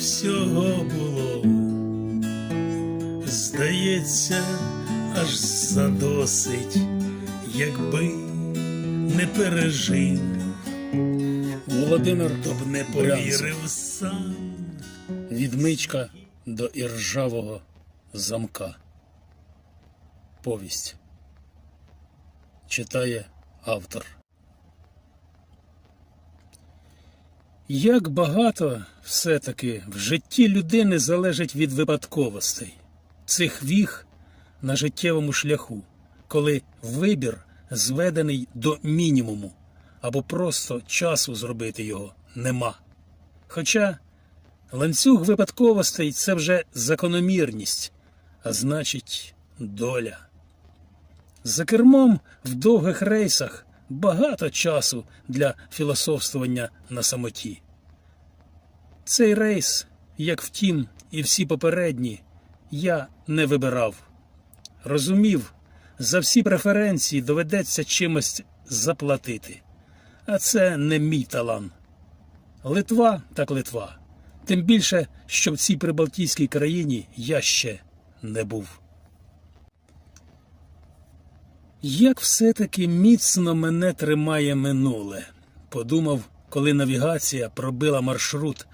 всього було. Здається, аж задосить, якби не пережив, Володимир то б не повірив сам. Відмичка до іржавого замка. Повість. Читає автор. Як багато все-таки в житті людини залежить від випадковостей, цих віг на життєвому шляху, коли вибір зведений до мінімуму, або просто часу зробити його нема. Хоча Ланцюг випадковостей це вже закономірність, а значить, доля. За кермом в довгих рейсах багато часу для філософствування на самоті. Цей рейс, як втім, і всі попередні, я не вибирав. Розумів, за всі преференції доведеться чимось заплатити. А це не мій талант. Литва так Литва. Тим більше, що в цій прибалтійській країні я ще не був. Як все-таки міцно мене тримає минуле, подумав, коли навігація пробила маршрут